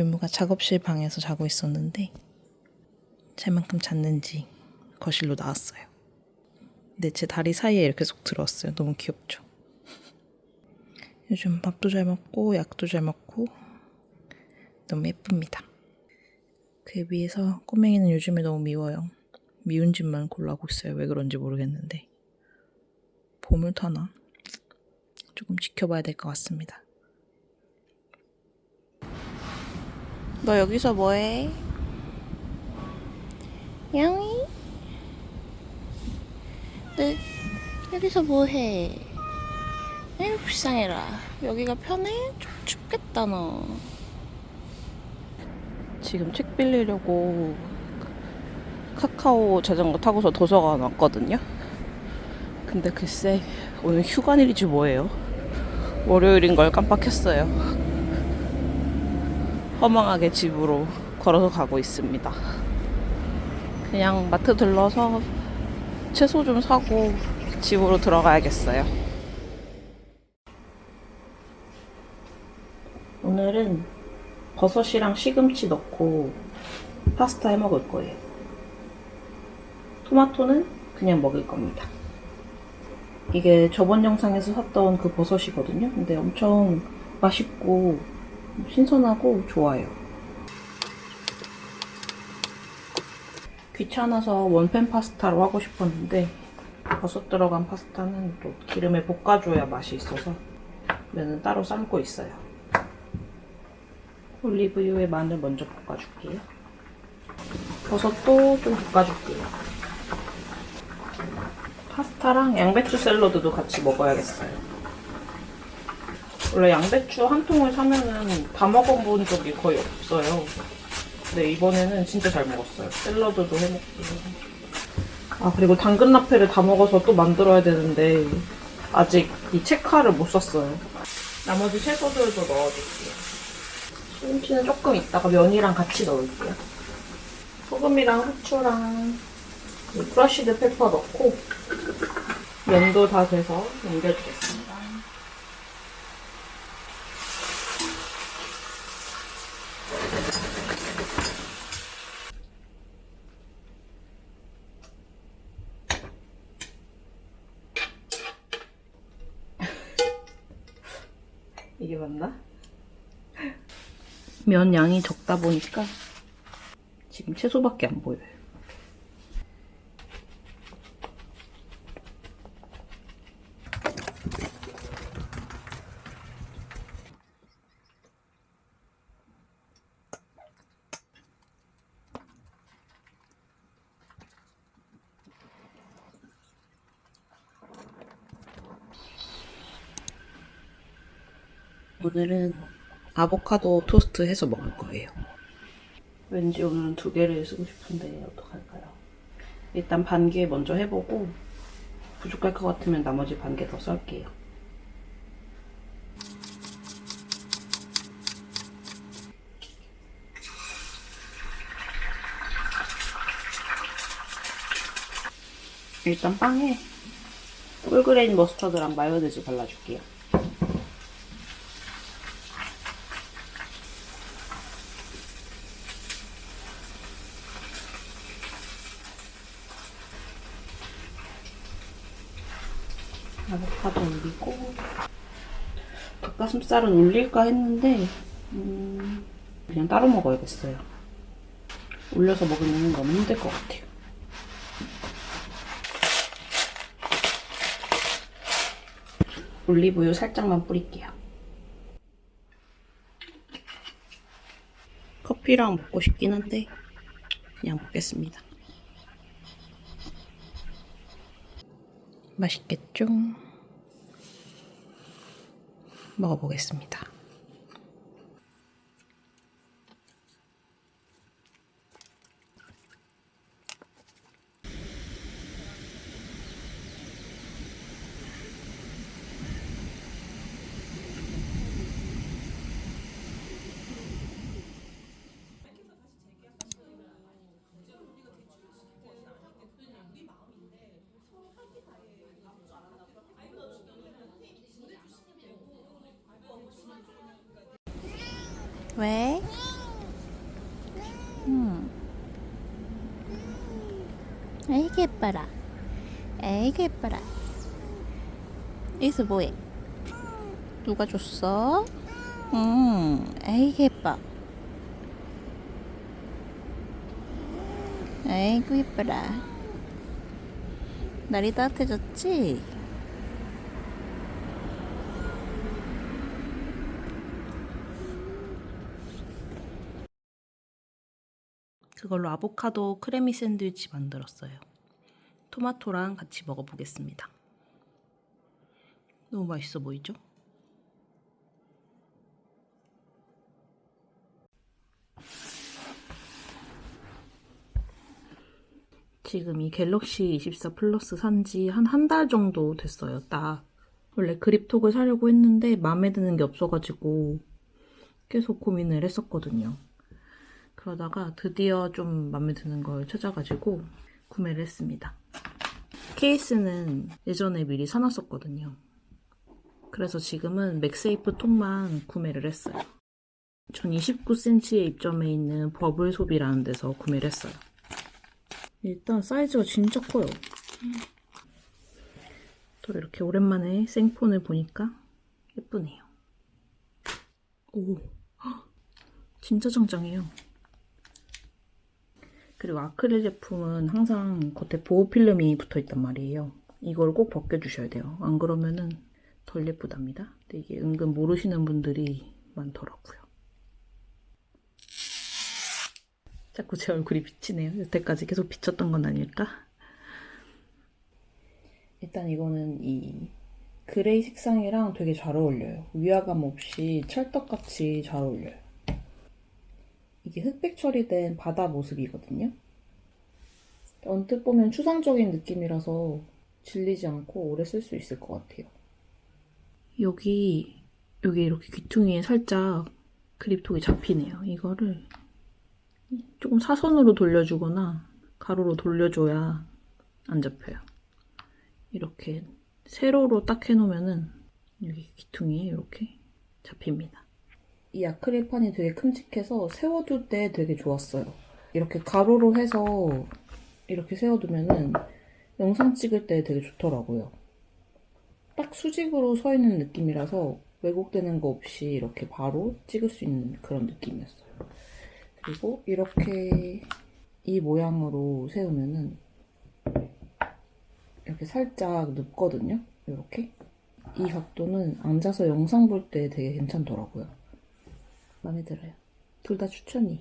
유무가 작업실 방에서 자고 있었는데 제만큼 잤는지 거실로 나왔어요. 근데 제 다리 사이에 이렇게 쏙 들어왔어요. 너무 귀엽죠? 요즘 밥도 잘 먹고 약도 잘 먹고 너무 예쁩니다. 그에 비해서 꼬맹이는 요즘에 너무 미워요. 미운 짓만 골라고 있어요. 왜 그런지 모르겠는데. 봄을 타나? 조금 지켜봐야 될 것 같습니다. 너 여기서 뭐해? 양이? 너 여기서 뭐해? 에이 불쌍해라. 여기가 편해? 좀 춥겠다 너. 지금 책 빌리려고 카카오 자전거 타고서 도서관 왔거든요. 근데 글쎄 오늘 휴관일이지 뭐예요? 월요일인 걸 깜빡했어요. 허망하게 집으로 걸어서 가고 있습니다. 그냥 마트 들러서 채소 좀 사고 집으로 들어가야겠어요. 오늘은 버섯이랑 시금치 넣고 파스타 해 먹을 거예요. 토마토는 그냥 먹을 겁니다. 이게 저번 영상에서 샀던 그 버섯이거든요. 근데 엄청 맛있고 신선하고 좋아요. 귀찮아서 원팬 파스타로 하고 싶었는데 버섯 들어간 파스타는 또 기름에 볶아줘야 맛이 있어서 면은 따로 삶고 있어요. 올리브유에 마늘 먼저 볶아줄게요. 버섯도 좀 볶아줄게요. 파스타랑 양배추 샐러드도 같이 먹어야겠어요. 원래 양배추 한 통을 사면은 다 먹어본 적이 거의 없어요. 근데 이번에는 진짜 잘 먹었어요. 샐러드도 해먹고. 아, 그리고 당근 라페를 다 먹어서 또 만들어야 되는데, 아직 이 체카를 못 썼어요. 나머지 채소들도 넣어줄게요. 시금치는 조금 있다가 면이랑 같이 넣을게요. 소금이랑 후추랑 이 크러쉬드 페퍼 넣고, 면도 다 돼서 옮겨주겠습니다. 이게 맞나? 면 양이 적다 보니까 지금 채소밖에 안 보여요. 오늘은 아보카도 토스트 해서 먹을 거예요. 왠지 오늘은 두 개를 쓰고 싶은데 어떡할까요? 일단 반 개 먼저 해보고 부족할 것 같으면 나머지 반 개 더 썰게요. 일단 빵에 홀그레인 머스터드랑 마요네즈 발라줄게요. 아보카도 올리고 닭가슴살은 올릴까 했는데 음, 그냥 따로 먹어야겠어요. 올려서 먹으면 너무 힘들 것 같아요. 올리브유 살짝만 뿌릴게요. 커피랑 먹고 싶긴 한데 그냥 먹겠습니다. 맛있겠죠? 먹어보겠습니다. 왜? 음. 아이고 예뻐라. 아이고 예뻐라. 여기서 뭐해? 누가 줬어? 음, 아이고 예뻐. 아이고 예뻐라. 날이 따뜻해졌지? 그걸로 아보카도 크래미 샌드위치 만들었어요. 토마토랑 같이 먹어보겠습니다. 너무 맛있어 보이죠? 지금 이 갤럭시 24 플러스 산지 한 한 달 정도 됐어요, 딱. 원래 그립톡을 사려고 했는데 마음에 드는 게 없어가지고 계속 고민을 했었거든요. 그러다가 드디어 좀 마음에 드는 걸 찾아가지고 구매를 했습니다. 케이스는 예전에 미리 사놨었거든요. 그래서 지금은 맥세이프 통만 구매를 했어요. 전 29cm에 입점해 있는 버블 소비라는 데서 구매를 했어요. 일단 사이즈가 진짜 커요. 또 이렇게 오랜만에 생폰을 보니까 예쁘네요. 오, 헉, 진짜 짱짱해요. 그리고 아크릴 제품은 항상 겉에 보호 필름이 붙어 있단 말이에요. 이걸 꼭 벗겨주셔야 돼요. 안 그러면은 덜 예쁘답니다. 근데 이게 은근 모르시는 분들이 많더라고요. 자꾸 제 얼굴이 비치네요. 여태까지 계속 비쳤던 건 아닐까? 일단 이거는 이 그레이 색상이랑 되게 잘 어울려요. 위화감 없이 찰떡같이 잘 어울려요. 이게 흑백 처리된 바다 모습이거든요. 언뜻 보면 추상적인 느낌이라서 질리지 않고 오래 쓸 수 있을 것 같아요. 여기 여기 이렇게 귀퉁이에 살짝 그립톡이 잡히네요. 이거를 조금 사선으로 돌려주거나 가로로 돌려줘야 안 잡혀요. 이렇게 세로로 딱 해놓으면은 여기 귀퉁이에 이렇게 잡힙니다. 이 아크릴판이 되게 큼직해서 세워둘 때 되게 좋았어요. 이렇게 가로로 해서 이렇게 세워두면은 영상 찍을 때 되게 좋더라고요. 딱 수직으로 서 있는 느낌이라서 왜곡되는 거 없이 이렇게 바로 찍을 수 있는 그런 느낌이었어요. 그리고 이렇게 이 모양으로 세우면은 이렇게 살짝 눕거든요. 이렇게. 이 각도는 앉아서 영상 볼 때 되게 괜찮더라고요. 마음에 들어요. 둘 다 추천이.